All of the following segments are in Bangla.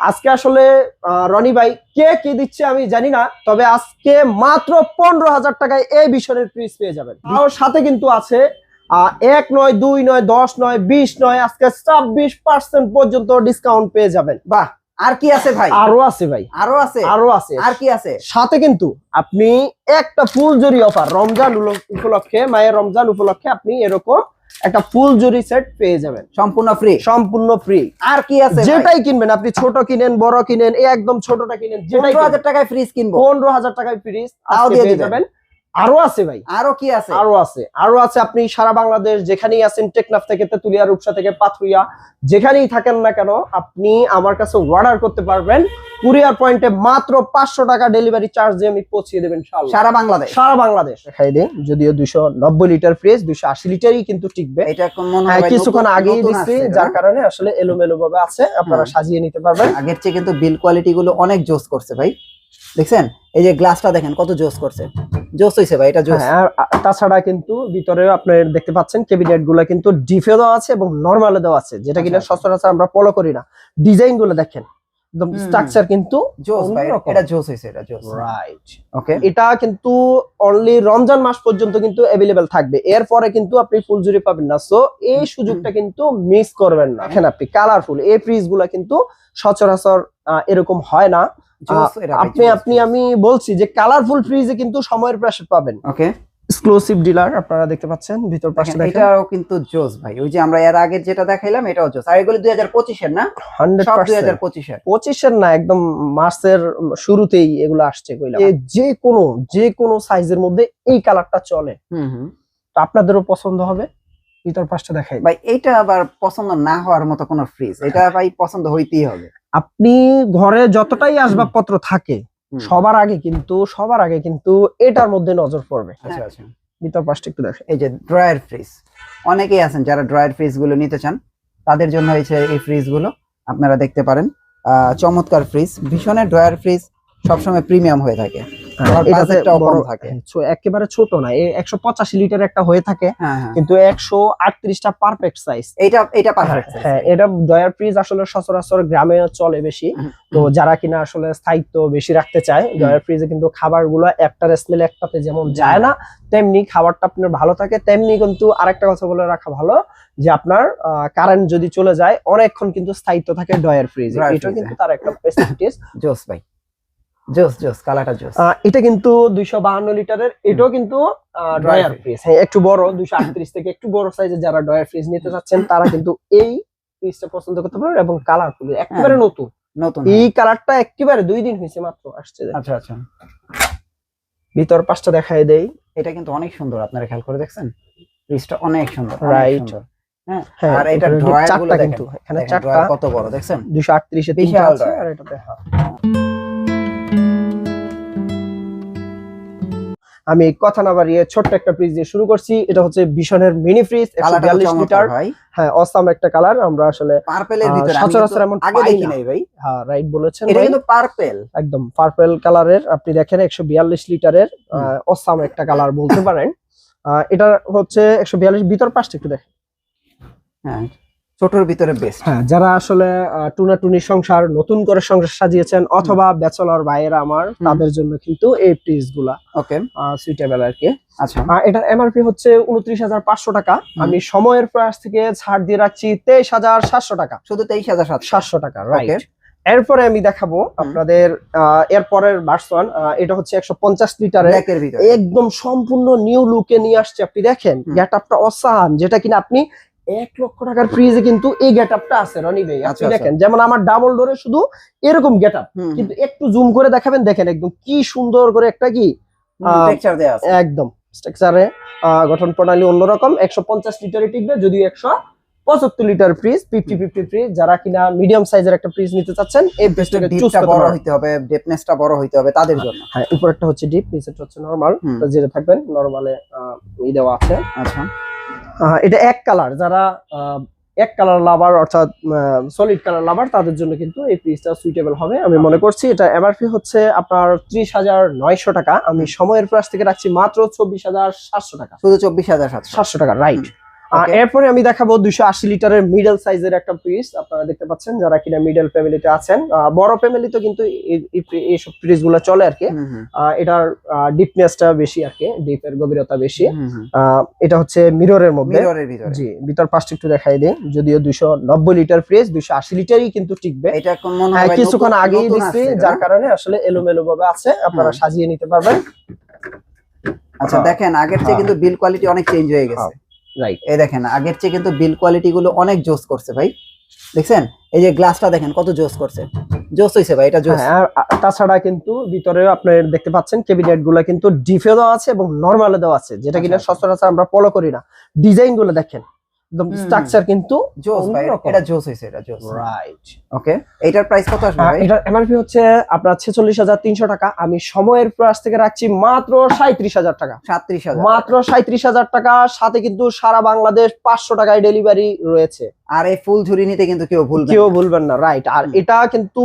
আজকে আসলে রনি ভাই কে কি দিচ্ছে আমি জানি না তবে আজকে মাত্র পনেরো হাজার টাকায় এই বিষয়ের ফ্রিজ পেয়ে যাবেন। আর সাথে কিন্তু আছে এক নয় দুই নয় দশ নয় বিশ নয় আজকে ছাব্বিশ পার্সেন্ট পর্যন্ত ডিসকাউন্ট পেয়ে যাবেন। বাহ আর কি আছে ভাই? আরও আছে ভাই। আরও আছে? আরও আছে। আর কি আছে? সাথে কিন্তু আপনি একটা ফুল জরি অফার রমজান উপলক্ষে মায়ের রমজান উপলক্ষে আপনি এরকম একটা ফুল জুরি সেট পেয়ে যাবেন। সম্পূর্ণ ফ্রি সম্পূর্ণ ফ্রি আর কি আছে যেটাই কিনবেন আপনি ছোট কিনেন বড় কিনেন এই একদম ছোটটা কিনেন যেটাই পনেরো হাজার টাকায় ফ্রিজ কিনবো। পনেরো হাজার টাকায় ফ্রিজ তাও দিয়ে। যাবেন। আরও আছে ভাই। আরও কি আছে? আরও আছে। আরও আছে আপনি সারা বাংলাদেশ যেখানেই আছেন টেকনাফ থেকে তেতুলিয়া রূপসা থেকে পাথুরিয়া যেখানেই থাকেন না কেন আপনি আমার কাছে অর্ডার করতে পারবেন। কুরিয়ার পয়েন্টে মাত্র পাঁচশো টাকা ডেলিভারি চার্জ দিয়ে আমি পৌঁছিয়ে দেবেন সারা বাংলাদেশ? সারা বাংলাদেশ। দেখাই দিই যদিও দুইশো নব্বই লিটার ফ্রিজ দুইশো আশি লিটারই কিন্তু টিকবে। এটা মনে হয় কিছুক্ষণ আগেই দিচ্ছি যার কারণে আসলে এলোমেলো ভাবে আছে আপনারা সাজিয়ে নিতে পারবেন। আগের চেয়ে কিন্তু বিল কোয়ালিটি গুলো অনেক জোস করছে ভাই। দেখছেন? এই যে গ্লাসটা দেখেন কত জোস করছে। জোস হইছে ভাই এটা জোস। হ্যাঁ, আর তাছাড়া কিন্তু ভিতরে আপনার দেখতে পাচ্ছেন ক্যাবিনেটগুলো কিন্তু ডিফে দেওয়া আছে এবং নর্মালে দেওয়া আছে যেটা কিনা আচ্ছা, আচ্ছা। সচরাচর আমরা ফলো করি না। ডিজাইনগুলো দেখেন একদম স্ট্রাকচার কিন্তু জোস ভাই এটা জোস হইছে এটা জোস। রাইট ওকে এটা কিন্তু অনলি রমজান মাস পর্যন্ত কিন্তু অ্যাভেলেবেল থাকবে। এরপরে কিন্তু আপনি ফুলজুরি পাবেন না। সো এই সুযোগটা কিন্তু মিস করবেন না। দেখেন আপনি কালারফুল এই ফ্রিজগুলা কিন্তু সচরাচর এরকম হয় না। আপনি আপনি আমি বলছি যে কালারফুল ফ্রিজে কিন্তু সময়ের প্রেসার পাবেন। ওকে এক্সক্লুসিভ ডিলার আপনারা দেখতে পাচ্ছেন ভিতর পাশে দেখেন এটাও কিন্তু জোস ভাই। ওই যে আমরা এর আগে যেটা দেখাইলাম এটাও জোস। আর এগুলো দুই হাজার পঁচিশের না? হান্ড্রেড সব দুই হাজার পঁচিশের। পঁচিশের না একদম মাসের শুরুতেই এগুলো আসছে কইলাম যে কোনো যে কোনো সাইজের মধ্যে এই কালারটা চলে। হুম হুম। তো আপনাদেরও পছন্দ হবে। ভিতর পাশটা দেখাই। ভাই এটা আবার পছন্দ না হওয়ার মতো কোনো ফ্রিজ এটা ভাই পছন্দ হইতেই হবে। আপনি ঘরে যতটাই আসবাবপত্র থাকে সবার আগে কিন্তু সবার আগে কিন্তু এটার মধ্যে নজর পড়বে। আচ্ছা আচ্ছা। ভিতর পাশটা একটু দেখেন। এই যে ড্রয়ার ফ্রিজ অনেকেই আছেন যারা ড্রয়ার ফ্রিজগুলো নিতে চান তাদের জন্য হয়েছে এই ফ্রিজগুলো আপনারা দেখতে পারেন। আহ, চমৎকার ফ্রিজ ভীষণের ড্রয়ার ফ্রিজ সবসময় প্রিমিয়াম হয়ে থাকে। এটাতে। হ্যাঁ, ছো- একেবারে ছোট না একশো পঁচাশি লিটার একটা হয়ে থাকে হ্যাঁ হ্যাঁ। কিন্তু একশো আটত্রিশটা পারফেক্ট সাইজ এটা পারফেক্ট হ্যাঁ এটা ডয়ার ফ্রিজ আসলে সচরাচর গ্রামে চলে বেশি। তো যারা কিনা আসলে স্থায়িত্ব বেশি রাখতে চায় ডয়ার ফ্রিজে কিন্তু খাবারগুলো একটার স্মেল একটাতে যেমন যায় না তেমনি খাবারটা আপনার ভালো থাকে তেমনি কিন্তু আরেকটা কথা বলে রাখা ভালো যে আপনার কারেন্ট যদি চলে যায় অনেকক্ষণ কিন্তু স্থায়িত্ব থাকে ডয়ার ফ্রিজে এটা কিন্তু তার একটা ফেসিলিটিস জোস ভাই। জোস জোস কালারটা জোস। এটা কিন্তু দুইশো বাহান্ন লিটারের এটাও কিন্তু fridge। ফ্রিজ হ্যাঁ একটু বড় দুইশো আটত্রিশ থেকে একটু বড় সাইজের যারা ডয়ার ফ্রিজ নিতে চাচ্ছেন তারা কিন্তু এই ফ্রিজটা পছন্দ করতে পারেন এবং কালারফুল একেবারে হ্যাঁ। নতুন। নতুন এই কালারটা একেবারে দুই দিন হয়েছে মাত্র আসছে আচ্ছা আচ্ছা। ভিতর পাশটা দেখাই দেই। এটা কিন্তু অনেক সুন্দর আপনারা খেয়াল করে দেখছেন? ফ্রিজটা অনেক সুন্দর. সুন্দর। হ্যাঁ? হ্যাঁ আর এটা ড্রয়ারগুলো দেখেন এখানে চারটা। কত বড় দেখছেন? দুইশো আটত্রিশে তিনটা আছে। আর এটাতে হ্যাঁ। আমি কথা না বাড়িয়ে ছোট্ট একটা ফ্রিজ দিয়ে শুরু করছি। এটা হচ্ছে ভীষণের মিনি ফ্রিজ একশো বিয়াল্লিশ লিটার। হ্যাঁ অসাম একটা কালার আমরা আসলে সচরাচর এমন আগে দেখি নাই ভাই। হ্যাঁ রাইট বলেছেন এটা। কিন্তু পার্পেল একদম পার্পল কালারের আপনি দেখেন একশো বিয়াল্লিশ লিটারের। অসাম একটা কালার বলতে পারেন। আহ, এটা হচ্ছে একশো বিয়াল্লিশ ভিতর পাশটা একটু দেখেন। হ্যাঁ। ছোটর ভিতরে বেস্ট হ্যাঁ যারা আসলে টুনা টুনি সংসার নতুন করে সংসার সাজিয়েছেন অথবা ব্যাচেলর ভাইয়েরা আমার তাদের জন্য কিন্তু এই ফ্রিজগুলা ওকে সুইটেবল আর কি। আচ্ছা। এটার এমআরপি হচ্ছে উনত্রিশ হাজার পাঁচশো টাকা। আমি সময়ের প্রয়াস থেকে ছাড় দিয়ে রাখছি তেইশ হাজার সাতশো টাকা। শুধু তেইশ হাজার সাতশো। টাকা রাইট এরপরে আমি দেখাবো আপনাদের এরপরের ভার্সন এটা হচ্ছে একশো পঞ্চাশ লিটারের একদম সম্পূর্ণ নিউ লুকে নিয়ে আসছে। আপনি দেখেন হুম। গেট যেটা কিনা আপনি এক লক্ষ টাকার ফ্রিজে কিন্তু এই গেট আপটা আছে রনি ভাই। আচ্ছা, আপনি আচ্ছা। দেখেন যেমন আমার ডাবল ডোরে শুধু এরকম গেট আপ কিন্তু একটু জুম করে দেখাবেন দেখেন একদম কি সুন্দর করে একটা কি একদম স্ট্রাকচারে গঠন প্রণালী অন্যরকম একশো পঞ্চাশ লিটারে টিকবে যদিও একশো পঁচাত্তর litre fridge fifty fifty fridge যারা কিনা মিডিয়াম সাইজের একটা ফ্রিজ নিতে চাচ্ছেন এই ফ্রিজটাকে চুজ বড় হইতে হবে ডেপনেসটা বড় হইতে হবে তাদের জন্য। হ্যাঁ উপরেরটা হচ্ছে ডিপ নিচেরটা হচ্ছে নরমাল। যেটা থাকবেন নরমালে ই দেওয়া আছে। আচ্ছা। এটা এক কালার যারা এক কালার লাভার অর্থাৎ সলিড কালার লাভার তাদের জন্য কিন্তু এই ফ্রিজটা সুইটেবল হবে। আমি মনে করছি এটা এমআরপি হচ্ছে আপনার ত্রিশ হাজার নয়শো টাকা। আমি সময়ের প্রাস থেকে রাখছি মাত্র চব্বিশ হাজার সাতশো টাকা। শুধু চব্বিশ হাজার সাতশো। টাকা রাইট. এরপরে আমি দেখাবো দুইশো আশি লিটারের মিডল সাইজের একটা ফ্রিজ আপনারা দেখতে পাচ্ছেন যারা কিনা মিডল ফ্যামিলিতে আছেন। বড় ফ্যামিলিতে কিন্তু এই- এই ফ্রি- এইসব ফ্রিজগুলো চলে আর কি। হুম, হুম, আহ, এটার ডিপনেসটা বেশি আর কি ডিপের গভীরতা বেশি। এটা হচ্ছে মিররের মধ্যে। জি ভিতর পাশটা একটু দেখাই দিই। যদিও দুইশো নব্বই লিটার ফ্রিজ দুইশো আশি লিটারই কিন্তু টিকবে। হ্যাঁ হয় কিছুক্ষণ আগেই দিচ্ছি যার কারণে আসলে এলোমেলো ভাবে আছে আপনারা সাজিয়ে নিতে পারবেন। আচ্ছা হ্যাঁ। দেখেন আগের চেয়ে কিন্তু বিল কোয়ালিটি অনেক চেঞ্জ হয়ে গেছে। রাইট এই দেখেন আগের চেয়ে কিন্তু বিল কোয়ালিটি গুলো অনেক জোস করছে ভাই। দেখছেন? এই যে গ্লাসটা দেখেন কত জোস করছে। জোস হইছে ভাই এটা জোস। হ্যাঁ তাছাড়া কিন্তু ভিতরে আপনার দেখতে পাচ্ছেন ক্যাবিনেটগুলো কিন্তু ডিফে দেওয়া আছে এবং নর্মালে দেওয়া আছে যেটা কিনা আচ্ছা, আচ্ছা। সচরাচর আমরা ফলো করি না। ডিজাইনগুলো দেখেন একদম স্ট্রাকচার কিন্তু জোস ভাই এটা জোস হইছে এটা জোস রাইট ওকে এটার প্রাইস কত আসবে ভাই? এটার এমআরপি হচ্ছে আপনার ছেচল্লিশ হাজার তিনশো টাকা। আমি সময়ের প্রাইস থেকে রাখছি মাত্র সাঁত্রিশ হাজার টাকা। সাতত্রিশ হাজার। মাত্র সাঁত্রিশ হাজার টাকা সাথে কিন্তু সারা বাংলাদেশ পাঁচশো টাকায় ডেলিভারি রয়েছে। আর এই ফুল ঝুরি নিতে কিন্তু কেউ ভুল কেউ ভুলবেন না রাইট আর এটা কিন্তু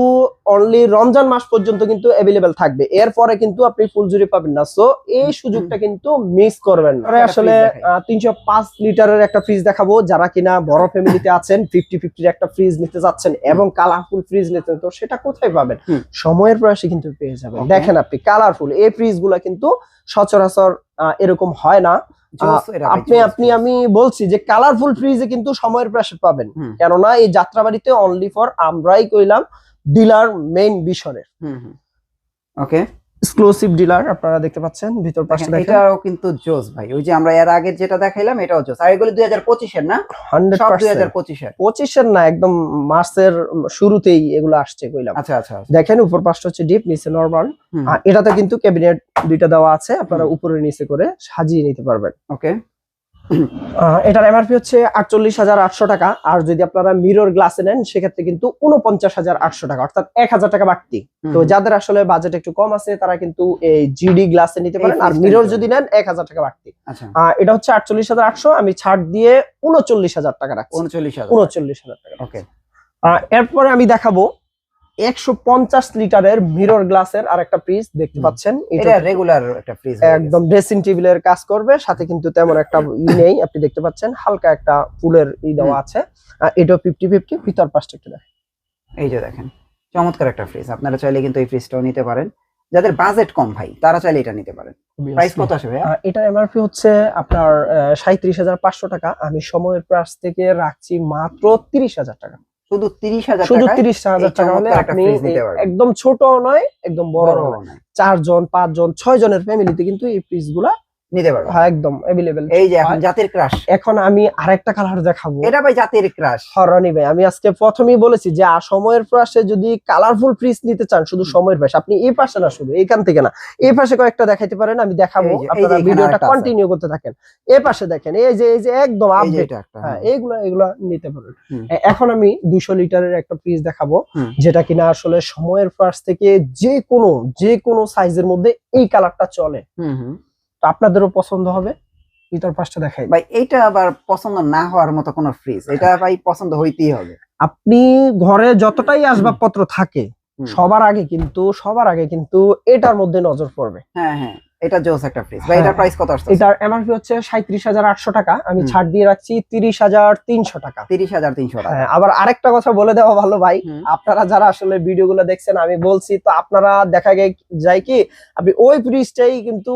অনলি রমজান মাস পর্যন্ত কিন্তু অ্যাভেলেবেল থাকবে। এরপরে কিন্তু আপনি ফুল ঝুরি পাবেন না। সো এই সুযোগটা কিন্তু মিস করবেন না। আসলে fridge দেখাই। তিনশো পাঁচ লিটারের একটা ফ্রিজ দেখাবো। যারা কিনা বড় ফ্যামিলিতে আছেন ফিফটি ফিফটির একটা ফ্রিজ নিতে যাচ্ছেন এবং কালারফুল ফ্রিজ নিতে তো সেটা কোথায় পাবেন। সময়ের প্রয়াসে কিন্তু পেয়ে যাবেন। দেখেন আপনি কালারফুল এই ফ্রিজগুলা কিন্তু সচরাচর এরকম হয় না। আপনি আপনি আমি বলছি যে কালারফুল ফ্রিজে কিন্তু সময়ের প্রেসার পাবেন। কেননা এই যাত্রাবাড়িতে অনলি ফর আমরাই কইলাম ডিলার মেইন হুম। ওকে এক্সক্লুসিভ ডিলার আপনারা দেখতে পাচ্ছেন ভিতর পাশে দেখেন, এটাও কিন্তু জোস ভাই। ওই যে আমরা এর আগে যেটা দেখাইলাম এটাও জোস। আর এগুলো দুই হাজার পঁচিশের না? হান্ড্রেড সব দুই পার্সেন্ট হাজার পঁচিশের। পঁচিশের না একদম মাসের শুরুতেই এগুলো আসছে কইলাম। আচ্ছা আচ্ছা দেখেন উপর পাশটা হচ্ছে ডিপ নিচে নরমাল। এটাতে কিন্তু ক্যাবিনেট দুইটা দেওয়া আছে আপনারা। উপরে নিচে করে সাজিয়ে নিতে পারবেন। ওকে। এটার এমআরপি হচ্ছে আটচল্লিশ হাজার আটশো টাকা। আর যদি আপনারা মিরর গ্লাসে নেন সেক্ষেত্রে কিন্তু উনপঞ্চাশ হাজার আটশো টাকা অর্থাৎ এক হাজার টাকা বাড়তি। তো যাদের আসলে বাজেট একটু কম আছে তারা কিন্তু এই জিডি গ্লাসে নিতে পারেন। আর মিরর যদি নেন এক হাজার টাকা বাড়তি। আচ্ছা। আহ, এটা হচ্ছে আটচল্লিশ হাজার আটশো আমি ছাড় দিয়ে উনচল্লিশ হাজার টাকা রাখছি। উনচল্লিশ হাজার। উনচল্লিশ হাজার টাকা ওকে এরপরে আমি দেখাবো একশো পঞ্চাশ লিটারের মিরর গ্লাসের আর একটা ফ্রিজ দেখতে পাচ্ছেন। এটা রেগুলার একটা ফ্রিজ একদম ড্রেসিং টেবিলের কাজ করবে সাথে কিন্তু তেমন একটা ই নেই আপনি দেখতে পাচ্ছেন হালকা একটা ফুলের ই দেওয়া আছে। এটাও ফিফটি ফিফটি ভিতর পাশটা একটু দেখেন। এই যে দেখেন চমৎকার একটা ফ্রিজ আপনারা চাইলে কিন্তু এই ফ্রিজটাও নিতে পারেন। যাদের বাজেট কম ভাই তারা চাইলে এটা নিতে পারেন। প্রাইস কত আসবে? এটা এমআরপি হচ্ছে আপনার সাঁত্রিশ হাজার পাঁচশো টাকা। আমি সময়ের প্রাস থেকে রাখছি মাত্র তিরিশ হাজার টাকা। শুধু শুধু টাকায় তিরিশ হাজার এই টাকা হলে আপনি পারবেন। একদম ছোট নয় একদম বড় নয় নয়। চারজন পাঁচজন ছয় জনের ফ্যামিলিতে কিন্তু এই ফ্রিজগুলা নিতে পারবেন হ্যাঁ, একদম অ্যাভেলেবেল এই যে এখন জাতির ক্রাশ এখন আমি আরেকটা কালার দেখাবো। এটা ভাই জাতির ক্রাশ হরানি ভাই আমি আজকে প্রথমেই বলেছি যে সময়ের পাশে যদি কালারফুল ফ্রিজ নিতে চান শুধু সময়ের পাশে আপনি এই পাশে না শুধু এইখান থেকে না। এই পাশে কয়েকটা দেখাইতে পারেন আমি দেখাবো। আপনারা ভিডিওটা কন্টিনিউ করতে থাকেন। এই পাশে দেখেন এই যে এই যে একদম আপডেট হ্যাঁ এইগুলা এগুলা নিতে পারেন। এখন আমি দুইশো লিটারের একটা ফ্রিজ দেখাবো যেটা কিনা আসলে সময়ের পাশ থেকে যে কোনো যে কোনো সাইজের মধ্যে এই কালারটা চলে। হুম হুম। তো আপনাদেরও পছন্দ হবে ভিতর পাশটা দেখাই ভাই এটা আবার পছন্দ না হওয়ার মতো কোনো ফ্রিজ এটা ভাই পছন্দ হইতেই হবে আপনি ঘরে যতটাই আসবাবপত্র থাকে। সবার আগে কিন্তু সবার আগে কিন্তু এটার মধ্যে নজর পড়বে। হ্যাঁ হ্যাঁ এটা জোস একটা ফ্রিজ ভাই এটার হ্যাঁ। প্রাইস কত আসছে এটার এমআরপি হচ্ছে সাঁত্রিশ হাজার আটশো টাকা। আমি ছাড় দিয়ে রাখছি তিরিশ হাজার তিনশো টাকা। তিরিশ হাজার তিনশো টাকা। আবার আরেকটা কথা বলে দেওয়া ভালো ভাই। আপনারা যারা আসলে ভিডিও গুলো দেখছেন আমি বলছি তো আপনারা দেখা যায় কি আপনি ওই ফ্রিজটাই কিন্তু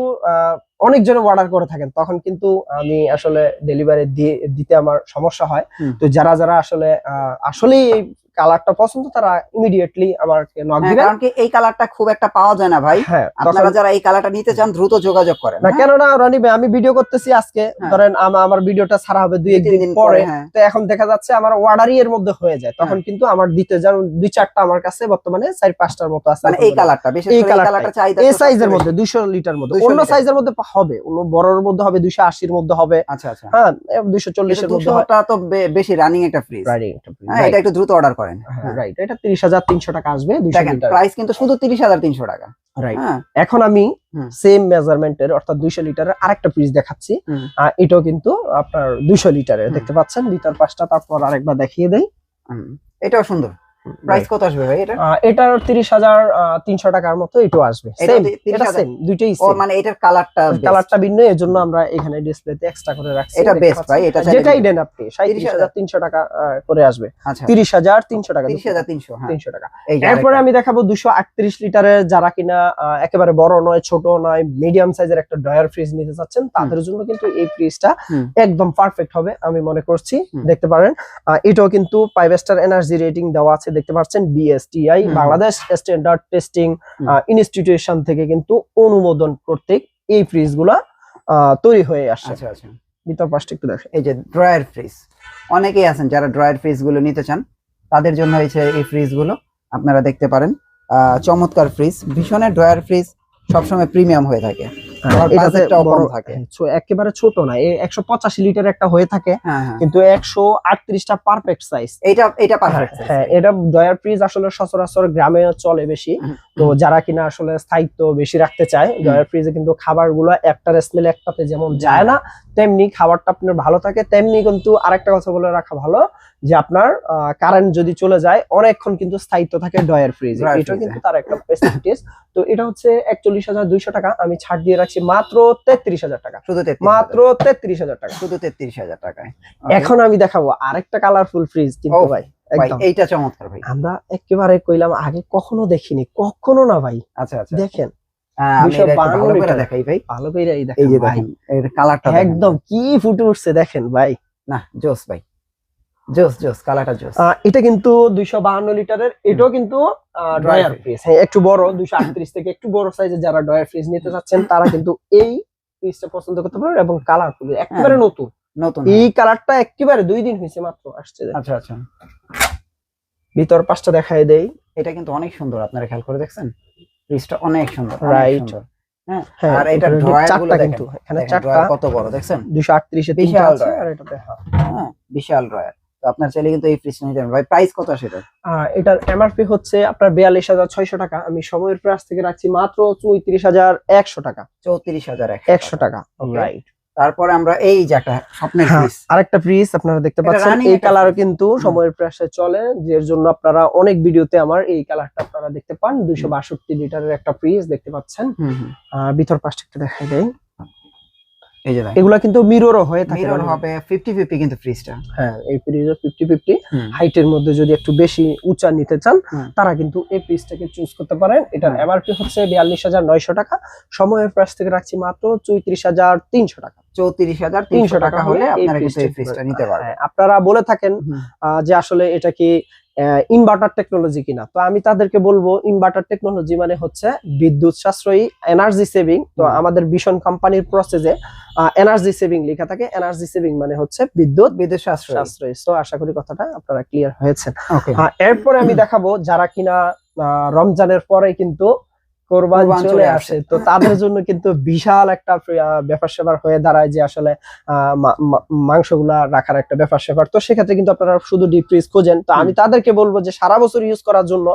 অনেকজনে অর্ডার করে থাকেন। তখন কিন্তু আমি আসলে ডেলিভারি দিয়ে দিতে আমার সমস্যা হয়। তো যারা যারা আসলে আহ, আসলেই এই কালারটা পছন্দ তারা ইমিডিয়েটলি আমাকে নক হ্যাঁ, দিবেন। কারণ কি এই কালারটা খুব একটা পাওয়া যায় না ভাই। হ্যাঁ আপনারা যারা এই কালারটা নিতে চান দ্রুত যোগাযোগ করেন না হ্যাঁ? কেননা রনি ভাই আমি ভিডিও করতেছি আজকে। ধরেন আমার ভিডিওটা ছাড়া হবে দুই একদিন দিন পরে। তো এখন দেখা যাচ্ছে আমার অর্ডারই এর মধ্যে হয়ে যায়। তখন কিন্তু আমার দিতে যেমন দুই চারটা আমার কাছে বর্তমানে চার পাঁচটার মতো আছে মানে এই কালারটা বিশেষ এই করে এই কালারটা চাহিদা এই সাইজের মধ্যে দুইশো লিটার মধ্যে। অন্য। সাইজের মধ্যে হবে। অন্য বড়র মধ্যে হবে দুইশো আশির মধ্যে হবে। আচ্ছা আচ্ছা। হ্যাঁ দুইশো চল্লিশের মধ্যে দুশোটা তো বেশি রানিং একটা ফ্রিজ হ্যাঁ এটা একটু দ্রুত অর্ডার করেন। রাইট এটা তিরিশ হাজার তিনশো টাকা আসবে প্রাইস কিন্তু শুধু তিরিশ হাজার তিনশো টাকা। রাইট হ্যাঁ। এখন আমি। সেম মেজারমেন্টের অর্থাৎ দুইশো লিটারের আরেকটা পিস দেখাচ্ছি। এটাও কিন্তু আপনার দুইশো লিটারের দেখতে পাচ্ছেন? ভিতর পাশটা তারপর আরেকবার দেখিয়ে দেয় এটাও সুন্দর। প্রাইস কত আসবে ভাই এটা? এটার তিরিশ হাজার তিনশো টাকার মতো এটাও আসবে। 30,000 এটা সেম দুইটাই ও মানে এটার কালারটা কালারটা ভিন্ন আমরা এখানে ডিসপ্লেতে এক্সট্রা করে রাখছি। এটা পাচ্ছেন। ভাই, এটা চাইলে যেটাই দেন আপনি টাকা করে আসবে। আচ্ছা। তিরিশ হাজার তিনশো টাকা তিরিশ হাজার তিনশো হ্যাঁ। তিনশো টাকা। এই এরপরে আমি দেখাবো দুশো আটত্রিশ লিটারের যারা কিনা একেবারে বড় নয় ছোট নয় মিডিয়াম সাইজের একটা ডয়ার ফ্রিজ নিতে চাচ্ছেন তাদের জন্য কিন্তু এই ফ্রিজটা একদম পারফেক্ট হবে আমি মনে করছি। দেখতে পারেন এটাও কিন্তু ফাইভ স্টার এনার্জি রেটিং দেওয়া আছে দেখতে পাচ্ছেন BSTI Bangladesh standard testing. Institution থেকে কিন্তু অনুমোদন কর্তৃক এই ফ্রিজগুলা আহ, তৈরি হয়ে আসছে। আচ্ছা আচ্ছা। ভিতর পাশটা একটু দেখেন। এই যে ড্রয়ার ফ্রিজ অনেকেই আছেন যারা ড্রয়ার ফ্রিজগুলো নিতে চান তাদের জন্য হয়েছে এই ফ্রিজগুলো আপনারা দেখতে পারেন। আহ, চমৎকার ফ্রিজ ভীষণের ড্রয়ার ফ্রিজ সবসময় প্রিমিয়াম হয়ে থাকে। থাকে। ছো- একেবারে ছোট না একশো পঁচাশি লিটার একটা হয়ে থাকে হ্যাঁ হ্যাঁ। কিন্তু একশো আটত্রিশটা পারফেক্ট সাইজ এটা পারফেক্ট হ্যাঁ এটা ডয়ার ফ্রিজ আসলে সচরাচর গ্রামে চলে বেশি। তো যারা কিনা আসলে স্থায়িত্ব বেশি রাখতে চায় ডয়ার ফ্রিজে কিন্তু একটার স্মেল একটাতে যেমন যায় না তেমনি খাবারটা আপনার ভালো থাকে তেমনি কিন্তু আরেকটা কথা বলে রাখা ভালো যে আপনার কারেন্ট যদি চলে যায় অনেকক্ষণ কিন্তু স্থায়িত্ব থাকে ডয়ার ফ্রিজে এটা কিন্তু তার একটা ফেসিলিটিস তো এটা হচ্ছে একচল্লিশ হাজার দুইশো টাকা আমি ছাড় দিয়ে রাখছি মাত্র তেত্রিশ হাজার টাকা। শুধু মাত্র তেত্রিশ হাজার টাকা। শুধু তেত্রিশ হাজার টাকায়। এখন আমি দেখাবো আরেকটা কালারফুল ফ্রিজ কিন্তু ভাই ভাই এইটা চমৎকার ভাই। আমরা একেবারে কইলাম আগে কখনো দেখিনি কখনো না ভাই। আচ্ছা আচ্ছা। দেখেন হ্যাঁ, আমি এটা একটু 252 ভালো করে লিটার। দেখাই ভাই। ভালো করে এই দেখেন যে ভাই। কালারটা একদম কি ফুটে উঠছে দেখেন ভাই। না জোস ভাই। জোস জোস কালারটা জোস। এটা কিন্তু দুইশো বাহান্ন লিটারের এটাও কিন্তু ড্রয়ার ফ্রিজ হ্যাঁ একটু বড় দুইশো আটত্রিশ থেকে একটু বড় সাইজের যারা ড্রয়ার ফ্রিজ নিতে চাচ্ছেন তারা কিন্তু এই ফ্রিজটা পছন্দ করতে পারেন এবং কালারফুল একেবারে হ্যাঁ। নতুন। নতুন এই কালারটা একেবারে দুই দিন হয়েছে মাত্র আসছে আচ্ছা আচ্ছা। ভিতর পাঁচটা দেখাই দেই। এটা কিন্তু অনেক সুন্দর আপনারা খেয়াল করে দেখছেন? ফ্রিজটা অনেক সুন্দর. সুন্দর। হ্যাঁ? হ্যাঁ আর এটা দেখেন। এখানে চারটা। কত বড় দেখছেন? তিনটা বিশাল আছে আর এটাতে হ্যাঁ হ্যাঁ বিশাল রয়্যাল তো আপনার চাইলে কিন্তু এই ফ্রিজটা নিতে পারেন। ভাই প্রাইস কত সেটা? এটার এমআরপি হচ্ছে আপনার বিয়াল্লিশ হাজার ছয়শো টাকা। আমি সময়ের প্রাইস থেকে রাখছি মাত্র চৌত্রিশ হাজার একশো টাকা। চৌত্রিশ হাজার একশো টাকা। রাইট তারপরে আমরা এই যে একটা স্বপ্নের হ্যাঁ, ফ্রিজ আরেকটা ফ্রিজ আপনারা দেখতে পাচ্ছেন এই কালার কিন্তু সময়ের প্রাসে চলে যার জন্য আপনারা অনেক ভিডিওতে আমার এই কালারটা আপনারা দেখতে পান। দুইশো বাষট্টি লিটারের একটা ফ্রিজ দেখতে পাচ্ছেন। ভিতর পাশটা একটু দেখা দেয় এই যে দেখেন। এগুলা কিন্তু মিররও হয়ে থাকে মিরর হবে ফিফটি ফিফটি কিন্তু ফ্রিজটা হ্যাঁ এই ফ্রিজের ফিফটি ফিফটি হাইটের মধ্যে যদি একটু বেশি উঁচা নিতে চান তারা কিন্তু এই পিসটাকে চুজ করতে পারেন। এটার। এমআরপি হচ্ছে বিয়াল্লিশ হাজার নয়শো টাকা। সময়ের প্রাইস থেকে রাখছি মাত্র চৌত্রিশ হাজার তিনশো টাকা। চৌত্রিশ হাজার তিনশো টাকা হলে আপনারা কিন্তু এই ফ্রিজটা নিতে পারবেন। হ্যাঁ, আপনারা বলে থাকেন আহ, যে আসলে এটা কি ইনভার্টার টেকনোলজি কিনা। তো আমি তাদেরকে বলব ইনভার্টার টেকনোলজি মানে হচ্ছে বিদ্যুৎ সাশ্রয়ী এনার্জি সেভিং তো আমাদের ভীষণ কোম্পানির প্রসেসে এনার্জি সেভিং লেখা থাকে। এনার্জি সেভিং মানে হচ্ছে বিদ্যুৎ বিদ্যুৎ সাশ্রয়। তো আশা করি কথাটা আপনারা ক্লিয়ার হয়েছে হ্যাঁ এরপরে আমি দেখাবো যারা কিনা আহ, রমজানের পরে কিন্তু কোরবান চলে আসে। তো তাদের জন্য কিন্তু বিশাল একটা ব্যাপার স্যাপার হয়ে দাঁড়ায় যে আসলে মাংসগুলা রাখার একটা ব্যাপার স্যাপার তো সেক্ষেত্রে কিন্তু আপনারা শুধু ডিপ ফ্রিজ খোঁজেন। তো আমি তাদেরকে বলব যে সারা বছর ইউজ করার জন্য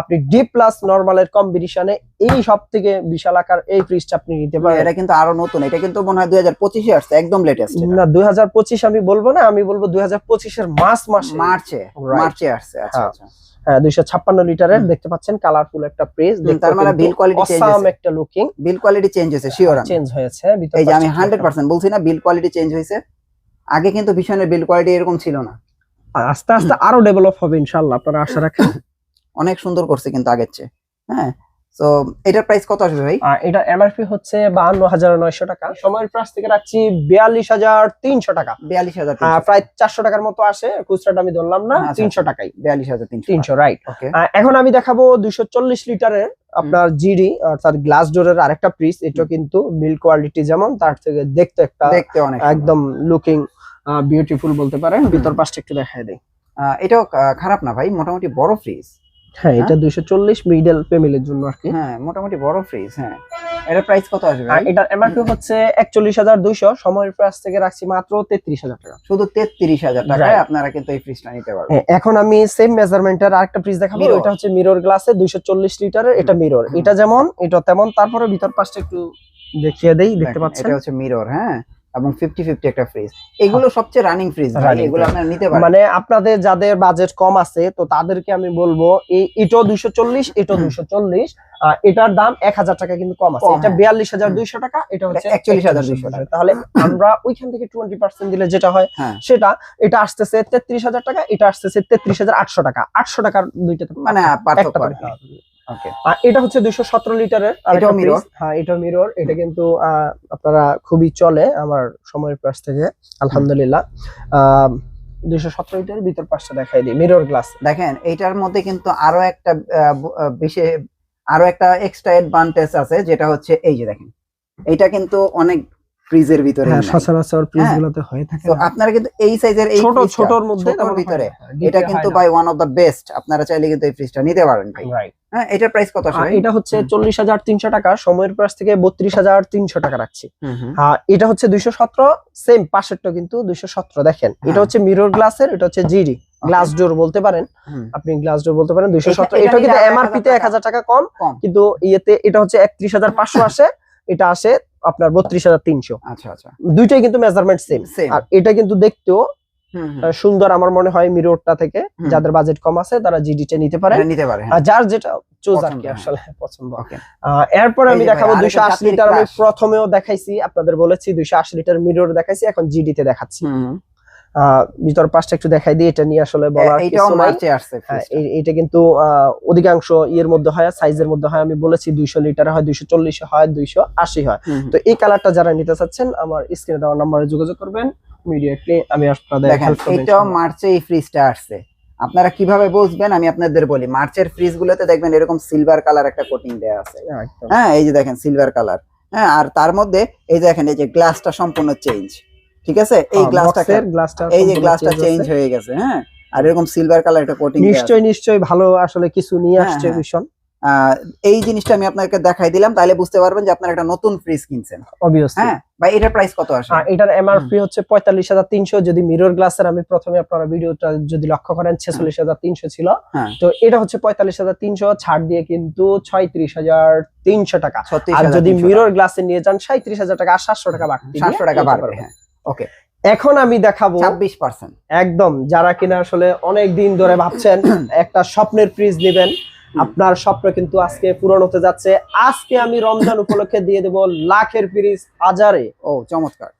আপনি ডিপ প্লাস নর্মালের কম্বিনেশনে এই সব থেকে বিশাল আকার এই ফ্রিজটা আপনি নিতে পারেন। এটা কিন্তু আরও নতুন এটা কিন্তু মনে হয় দুই হাজার পঁচিশে আসছে একদম লেটেস্ট না দুই হাজার পঁচিশ আমি বলব না আমি বলব দুই হাজার পঁচিশের মার্চ মাসে। মার্চে মার্চে আসছে আচ্ছা হ্যাঁ। আচ্ছা। হ্যাঁ দুইশো ছাপ্পান্ন লিটারের দেখতে পাচ্ছেন কালারফুল একটা প্রেস তার মানে লুকিং বিল কোয়ালিটি চেঞ্জ হয়েছে। শিওর চেঞ্জ হয়েছে এই যে আমি হান্ড্রেড পার্সেন্ট বলছি না বিল কোয়ালিটি চেঞ্জ হয়েছে। আগে কিন্তু ভীষণের বিল কোয়ালিটি এরকম ছিল না। আস্তে আস্তে আরও ডেভেলপ হবে ইনশাআল্লাহ আপনারা আশা রাখেন। অনেক সুন্দর করছে কিন্তু আগের চেয়ে। হ্যাঁ তো এটার প্রাইস কত আসবে ভাই? এটা এমআরপি হচ্ছে বাহান্ন হাজার নয়শো টাকা। সময়ের প্রাইস থেকে রাখছি বিয়াল্লিশ হাজার তিনশো টাকা। বিয়াল্লিশ হাজার প্রায় চারশো টাকার মতো আসে। খুচরাটা আমি ধরলাম না আচ্ছা, তিনশো টাকাই। বিয়াল্লিশ হাজার তিনশো। রাইট এখন আমি দেখাবো দুইশো চল্লিশ লিটারের আপনার জিডি অর্থাৎ গ্লাস ডোরের আরেকটা পিস এটা কিন্তু মিল্ক কোয়ালিটি যেমন তার থেকে দেখতে একটা দেখতে অনেক একদম লুকিং বিউটিফুল বলতে পারেন। ভিতর পাশটা একটু দেখায় দেয় এটাও খারাপ না ভাই মোটামুটি বড় ফ্রিজ হ্যাঁ এটা দুইশো চল্লিশ মিডল ফ্যামিলির জন্য আর কি। হ্যাঁ মোটামুটি বড় ফ্রিজ হ্যাঁ। এটার প্রাইস কত আসবে আর এটার এমআরপি হচ্ছে একচল্লিশ হাজার দুইশো সময়ের প্রাইস থেকে রাখছি মাত্র তেত্রিশ হাজার টাকা। শুধু তেত্রিশ হাজার টাকায় আপনারা কিন্তু এই ফ্রিজটা নিতে পারবেন। হ্যাঁ, এখন আমি সেম মেজারমেন্টের আরেকটা ফ্রিজ দেখাবো। এটা হচ্ছে মিরর গ্লাসে দুইশো চল্লিশ লিটারের এটা মিরর এটা যেমন এটা তেমন। তারপরে ভিতর পাশটা একটু দেখিয়ে দেই দেখতে পাচ্ছেন? এটা হচ্ছে মিরর হ্যাঁ। এবং ফিফটি ফিফটি একটা ফ্রিজ এগুলো সবচেয়ে রানিং ফ্রিজ ভাই এগুলো। আপনারা নিতে পারেন। মানে আপনাদের যাদের বাজেট কম আছে তো তাদেরকে আমি বলব এই এটো দুইশো চল্লিশ এটো দুইশো চল্লিশ এটার দাম এক হাজার টাকা কিন্তু কম আছে। এটা হ্যাঁ। বিয়াল্লিশ হাজার দুইশো টাকা এটা হচ্ছে 41,200 টাকা। তাহলে আমরা ওইখান থেকে টোয়েন্টি পার্সেন্ট দিলে যেটা হয় হ্যাঁ। সেটা এটা আসতেছে তেত্রিশ হাজার টাকা এটা আসতেছে তেত্রিশ হাজার আটশো টাকা। আটশো টাকার দুইটাতে মানে পার্থক্য আর এটা হচ্ছে দুইশো সতেরো লিটারের এটাও মিরর হ্যাঁ এটা মিরর এটা কিন্তু আপনারা খুবই চলে আমার সময়ের পাশ থেকে আলহামদুলিল্লাহ। দুইশো সতেরো লিটারের ভিতর পাশটা দেখাই দিই মিরর গ্লাস দেখেন এইটার মধ্যে কিন্তু আরও একটা বিশেষ আরও একটা এক্সট্রা অ্যাডভান্টেজ আছে যেটা হচ্ছে এই যে দেখেন এটা কিন্তু অনেক ফ্রিজের ভিতরে হ্যাঁ সচরাচর ফ্রিজ হ্যাঁ। হয়ে থাকে তো আপনারা কিন্তু এই সাইজের এই ছোট ছোটর মধ্যে ভিতরে এটা কিন্তু by one of the best আপনারা চাইলে কিন্তু এই ফ্রিজটা নিতে পারেন ভাই। Right. হ্যাঁ প্রাইস কত এটা হচ্ছে টাকা সময়ের প্রাইস থেকে বত্রিশ হাজার তিনশো টাকা রাখছি। এটা হচ্ছে দুইশো সতেরো সেম পাশেরটা কিন্তু দুইশো সতেরো দেখেন। এটা হ্যাঁ। হচ্ছে মিরর গ্লাসের এটা হচ্ছে জিডি গ্লাস ডোর বলতে পারেন। আপনি গ্লাস ডোর বলতে পারেন দুইশো এটা- সতেরো। এটা এটা কিন্তু এমআরপি তে 1000 এক হাজার টাকা কম। কিন্তু ইয়েতে এটা হচ্ছে একত্রিশ হাজার পাঁচশো আসে এটা আসে আপনার বত্রিশ হাজার তিনশো। আচ্ছা আচ্ছা। দুইটাই কিন্তু মেজারমেন্ট সেম আর এটা কিন্তু দেখতেও সুন্দর আমার মনে হয় মিররটা থেকে যাদের বাজেট কম আছে তারা জিডিটা নিতে পারে। নিতে পারে হ্যাঁ। আর যার যেটা চোজ আর কি হ্যাঁ। আসলে পছন্দ। এরপরে আমি দেখাবো লিটার প্রথমেও দেখাইছি আপনাদের বলেছি লিটার মিরর দেখাইছি এখন দেখাচ্ছি। ভিতর পাশটা একটু দেখাই দিই এটা নিয়ে আসলে বলার এ- এইটাও কিছু নাই। মার্চে আসছে হ্যাঁ, fridge টা। এই- এইটা কিন্তু অধিকাংশ ইয়ের মধ্যে হয় সাইজের মধ্যে হয় আমি বলেছি দুইশো লিটার হয় দুইশো চল্লিশে হয় দুইশো আশি হয়। হুম, হুম। তো এই কালারটা যারা নিতে চাচ্ছেন আমার স্ক্রিনে দেওয়া নাম্বারে যোগাযোগ করবেন। ইমিডিয়েটলি আমি আপনাদের দেখেন এটাও মার্চে এই ফ্রিজটা আসছে। আপনারা কীভাবে বুঝবেন আমি আপনাদের বলি। মার্চের ফ্রিজ গুলোতে দেখবেন এরকম সিলভার কালার একটা কোটিং দেওয়া আছে। হ্যাঁ এই যে দেখেন সিলভার কালার হ্যাঁ আর তার মধ্যে এই যে দেখেন এই যে গ্লাসটা সম্পূর্ণ চেঞ্জ ঠিক আছে? এই হ্যাঁ, গ্লাসটা গ্লাসটা এই যে গ্লাসটা চেঞ্জ হয়ে গেছে হ্যাঁ? আর এরকম সিলভার কালার একটা কোটিং নিশ্চয়ই নিশ্চয়ই ভালো আসলে কিছু নিয়ে হ্যাঁ, আসছে হ্যাঁ। ভীষণ। এই জিনিসটা আমি আপনাকে দেখাই দিলাম তাহলে বুঝতে পারবেন যে আপনারা একটা নতুন ফ্রিজ কিনছেন। অবভিয়াসলি হ্যাঁ ভাই এটার প্রাইস কত আসে? আর এটার এমআরপি হচ্ছে পঁয়তাল্লিশ হাজার তিনশো যদি মিরর গ্লাসের আমি প্রথমে আপনারা ভিডিওটা যদি লক্ষ্য করেন ছেচল্লিশ হাজার তিনশো ছিল। হ্যাঁ। তো এটা হচ্ছে পঁয়তাল্লিশ হাজার তিনশো ছাড় দিয়ে কিন্তু ছয়ত্রিশ হাজার তিনশো টাকা। আর যদি মিরর গ্লাসে নিয়ে যান সাঁত্রিশ হাজার টাকা আর সাতশো টাকা বাড়তি টাকা বাড়বে হ্যাঁ ওকে এখন আমি দেখাবো ছাব্বিশ পার্সেন্ট একদম যারা কিনা আসলে অনেক দিন ধরে ভাবছেন একটা স্বপ্নের ফ্রিজ নেবেন। আপনার স্বপ্ন কিন্তু আজকে পূরণ হতে যাচ্ছে। আজকে আমি রমজান উপলক্ষে দিয়ে দেব লাখের ফ্রিজ হাজারে। ও চমৎকার।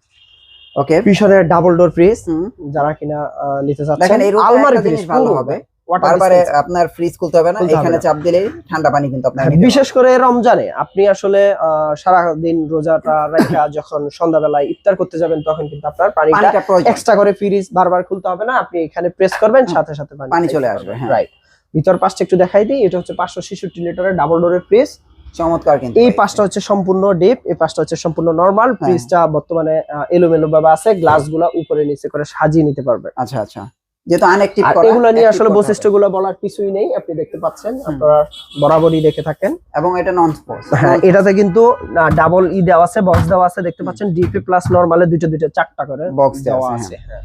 ওকে পিছনের ডাবল ডোর ফ্রিজ যারা কিনা নিতে চাচ্ছেন দেখেন এই আলমারি ফ্রিজ ভালো হবে। বারবারে আপনার ফ্রিজ খুলতে হবে না এখানে চাপ দিলেই ঠান্ডা পানি কিন্তু আপনার হ্যাঁ, বিশেষ করে রমজানে আপনি আসলে সারা দিন রোজাটা রাখা যখন সন্ধ্যাবেলায় ইফতার করতে যাবেন তখন কিন্তু আপনার পানিটা এক্সট্রা করে ফ্রিজ বারবার খুলতে হবে না। আপনি এখানে প্রেস করবেন সাথে সাথে পানি চলে আসবে, হ্যাঁ। রাইট ভিতর পাশটা একটু দেখাই দিই। এটা হচ্ছে পাঁচশো ছেষট্টি লিটারের ডাবল ডোরের ফ্রিজ চমৎকার কিন্তু এই। পাশটা হচ্ছে সম্পূর্ণ ডিপ এই পাশটা হচ্ছে সম্পূর্ণ নরমাল হ্যাঁ। ফ্রিজটা বর্তমানে এলোমেলো ভাবে আছে। গ্লাসগুলা উপরে নিচে করে সাজিয়ে নিতে পারবে। আচ্ছা আচ্ছা। যেহেতু আনএক্টিভ আর করা এগুলো নিয়ে আসলে করতে বৈশিষ্ট্যগুলো বলার কিছুই নেই আপনি দেখতে পাচ্ছেন। হুম। আপনারা বরাবরই দেখে থাকেন। এবং এটা নন স্পোর্টস হ্যাঁ এটাতে কিন্তু ডাবল ই দেওয়া আছে বক্স দেওয়া আছে দেখতে পাচ্ছেন। ডিপি প্লাস নরমালে দুটো দুটো চারটা করে বক্স দেওয়া আছে, আছে হ্যাঁ।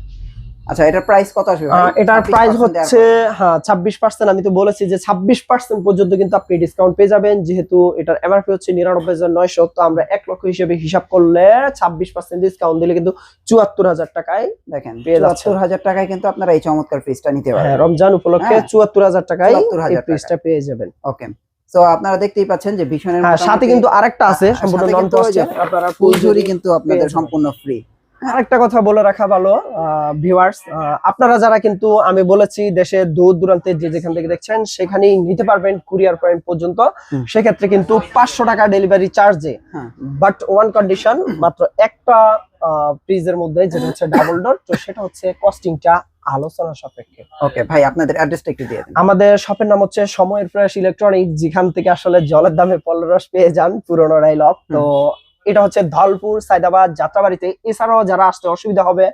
আচ্ছা এটার প্রাইস কত আসবে এটার প্রাইস হচ্ছে হ্যাঁ ছাব্বিশ পার্সেন্ট আমি তো বলেছি যে ছাব্বিশ পার্সেন্ট পর্যন্ত কিন্তু আপনি ডিসকাউন্ট পেয়ে যাবেন। যেহেতু এটার এমআরপি হচ্ছে নিরানব্বই হাজার নয়শো তো আমরা এক লক্ষ হিসেবে হিসাব করলে ছাব্বিশ পার্সেন্ট ডিসকাউন্ট দিলে কিন্তু চুয়াত্তর হাজার টাকায় দেখেন পেয়ে যাচ্ছেন। চুয়াত্তর হাজার টাকায় কিন্তু আপনারা এই চমৎকার ফ্রিজটা নিতে হ্যাঁ রমজান উপলক্ষে হ্যাঁ। চুয়াত্তর হাজার টাকায় 74,000 এই। ফ্রিজটা পেয়ে যাবেন। ওকে সো আপনারা দেখতেই পাচ্ছেন যে ভীষণের হ্যাঁ সাথে কিন্তু আরেকটা আছে সম্পূর্ণ নন কিন্তু ওই যে আপনারা কিন্তু আপনাদের সম্পূর্ণ ফ্রি আরেকটা কথা বলে রাখা ভালো ভিউয়ার্স আপনারা যারা কিন্তু আমি বলেছি দেশে দূর দূরান্তে যে যেখান থেকে দেখছেন সেখানেই নিতে পারবেন কুরিয়ার পয়েন্ট পর্যন্ত। সেক্ষেত্রে কিন্তু পাঁচশো টাকা ডেলিভারি চার্জে। বাট ওয়ান কন্ডিশন মাত্র একটা ফ্রিজের মধ্যে যেটা হচ্ছে ডাবল ডোর তো সেটা হচ্ছে কস্টিংটা আলোচনা সাপেক্ষে। ওকে ভাই আপনাদের অ্যাড্রেসটা একটু দিয়ে দিন। আমাদের শপের নাম হচ্ছে সময়ের ফ্রেশ ইলেকট্রনিক যেখান থেকে আসলে জলের দামে পলরস পেয়ে যান পুরোনো রাইলক তো এটা হচ্ছে ধলপুর সাইদাবাদ যাত্রাবাড়িতে। এছাড়াও যারা আসতে অসুবিধা হবে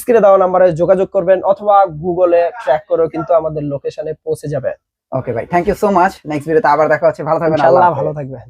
স্ক্রিনে দেওয়া নাম্বারে যোগাযোগ করবেন অথবা গুগলে ট্র্যাক করেও কিন্তু আমাদের লোকেশনে পৌঁছে যাবে ওকে ভাই thank you so much next ভিডিওতে আবার দেখা হচ্ছে। ভালো থাকবেন। আল্লাহ ইনশাআল্লাহ ভালো থাকবেন।